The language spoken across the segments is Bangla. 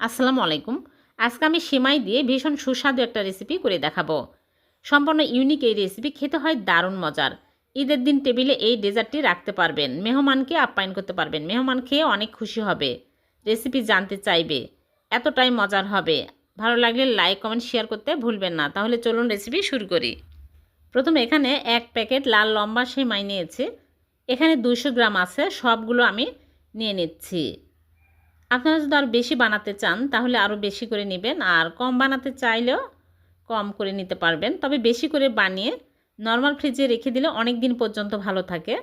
আসসালামু আলাইকুম। আজকে আমি সেমাই দিয়ে ভীষণ সুস্বাদু একটা রেসিপি করে দেখাবো। সম্পূর্ণ ইউনিক এই রেসিপি খেতে হয় দারুণ মজার। ঈদের দিন টেবিলে এই ডেজার্টটি রাখতে পারবেন। মেহমানকে আপ্যায়ন করতে পারবেন। মেহমান খেয়ে অনেক খুশি হবে। রেসিপি জানতে চাইবে। এতটাই মজার হবে। ভালো লাগলে লাইক কমেন্ট শেয়ার করতে ভুলবেন না। তাহলে চলুন রেসিপি শুরু করি। প্রথমে এখানে এক প্যাকেট লাল লম্বা সেমাই নিয়েছি। এখানে দুশো গ্রাম আছে, সবগুলো আমি নিয়ে নিচ্ছি। আপনারা যদি আরও বেশি বানাতে চান, তাহলে আরও বেশি করে নেবেন। আর কম বানাতে চাইলেও কম করে নিতে পারবেন। তবে বেশি করে বানিয়ে নর্মাল ফ্রিজে রেখে দিলে অনেক দিন পর্যন্ত ভালো থাকে।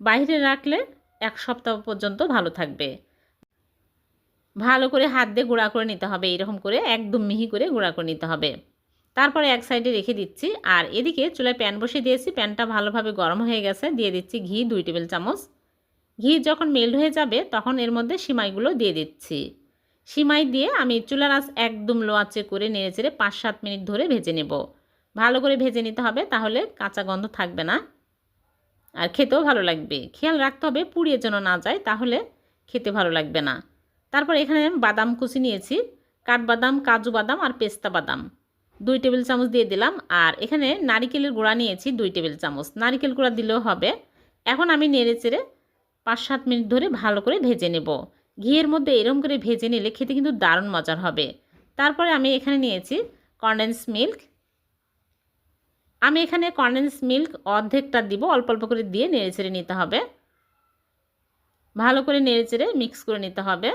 বাইরে রাখলে এক সপ্তাহ পর্যন্ত ভালো থাকবে। ভালো করে হাত দিয়ে গুঁড়া করে নিতে হবে, এরকম করে একদম মিহি করে গুঁড়া করে নিতে হবে। তারপরে এক সাইডে রেখে দিচ্ছি। আর এদিকে চুলায় প্যান বসিয়ে দিয়েছি। প্যানটা ভালোভাবে গরম হয়ে গেছে। দিয়ে দিচ্ছি ঘি, দুই টেবিল চামচ। ঘি যখন মেল্ট হয়ে যাবে, তখন এর মধ্যে সিমাইগুলো দিয়ে দিচ্ছি। সিমাই দিয়ে আমি চুলার আঁচ একদম লো আঁচে করে নেড়ে চেড়ে পাঁচ সাত মিনিট ধরে ভেজে নেব। ভালো করে ভেজে নিতে হবে, তাহলে কাঁচা গন্ধ থাকবে না। আর খেতেও ভালো লাগবে। খেয়াল রাখতে হবে পুড়িয়ে যেন না যায়, তাহলে খেতে ভালো লাগবে না। তারপর এখানে আমি বাদাম কুচি নিয়েছি, কাঠবাদাম, কাজু বাদাম আর পেস্তা বাদাম। দুই টেবিল চামচ দিয়ে দিলাম, আর এখানে নারিকেলের গুঁড়া নিয়েছি দুই টেবিল চামচ। নারিকেল গুঁড়া দিলেও হবে। এখন আমি নেড়ে চেড়ে পাঁচ সাত মিনিট ধরে ভালো করে ভেজে নেব। ঘিয়ের মধ্যে এরম করে ভেজে নিলে খেতে কিন্তু দারুণ মজার হবে। তারপরে আমি এখানে নিয়েছি কন্ডেন্স মিল্ক আমি এখানে কন্ডেন্স মিল্ক অর্ধেকটা দিব, অল্প অল্প করে দিয়ে নেড়ে চেড়ে নিতে হবে। ভালো করে নেড়ে চেড়ে মিক্স করে নিতে হবে।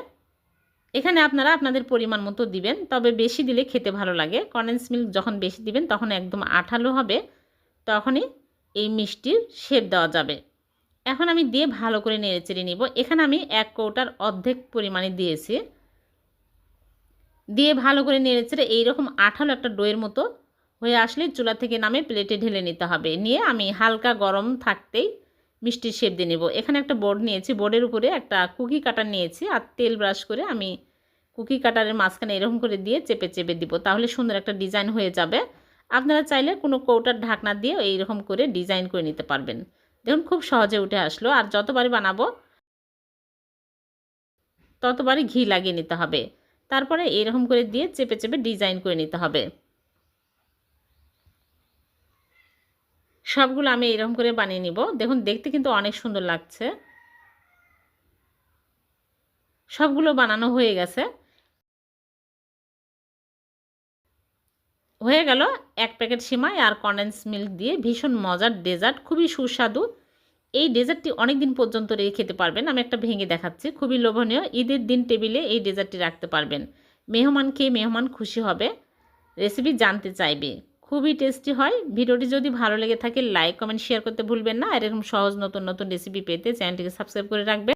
এখানে আপনারা আপনাদের পরিমাণ মতো দিবেন, তবে বেশি দিলে খেতে ভালো লাগে। কন্ডেন্স মিল্ক যখন বেশি দিবেন, তখন একদম আঠালো হবে, তখনই এই মিষ্টির শেপ দেওয়া যাবে। এখন আমি দিয়ে ভালো করে নেড়ে চেড়ে নিব। এখানে আমি এক কৌটার অর্ধেক পরিমাণে দিয়েছি। দিয়ে ভালো করে নেড়ে চেড়ে এইরকম আঠালো একটা ডোয়ের মতো হয়ে আসলে চুলা থেকে নামে প্লেটে ঢেলে নিতে হবে। নিয়ে আমি হালকা গরম থাকতেই মিষ্টির শেপ দিয়ে নেব। এখানে একটা বোর্ড নিয়েছি। বোর্ডের উপরে একটা কুকি কাটার নিয়েছি আর তেল ব্রাশ করে আমি কুকি কাটারের মাঝখানে এরকম করে দিয়ে চেপে চেপে দিব। তাহলে সুন্দর একটা ডিজাইন হয়ে যাবে। আপনারা চাইলে কোনো কৌটার ঢাকনা দিয়ে এইরকম করে ডিজাইন করে নিতে পারবেন। দেখুন, খুব সহজে উঠে আসলো। আর যতবারই বানাবো, ততবারই ঘি লাগিয়ে নিতে হবে। তারপরে এরকম করে দিয়ে চেপে চেপে ডিজাইন করে নিতে হবে। সবগুলো আমি এরকম করে বানিয়ে নিব। দেখুন, দেখতে কিন্তু অনেক সুন্দর লাগছে। সবগুলো বানানো হয়ে গেছে। হয়ে গেল এক প্যাকেট সিমাই আর কন্ডেন্স মিল্ক দিয়ে ভীষণ মজার ডেজার্ট, খুবই সুস্বাদু। এই ডেজার্টটি অনেক দিন পর্যন্ত রেখে খেতে পারবেন, আমি একটা ভেঙে দেখাচ্ছি। খুবই লোভনীয়, ঈদের দিন টেবিলে এই ডেজার্টটি রাখতে পারবেন। মেহমান খেয়ে মেহমান খুশি হবে রেসিপি জানতে চাইবে। খুবই টেস্টি হয়, ভিডিওটি যদি ভালো লেগে থাকে লাইক কমেন্ট শেয়ার করতে ভুলবেন না। আর এরকম সহজ নতুন নতুন রেসিপি পেতে চ্যানেলটিকে সাবস্ক্রাইব করে রাখবেন।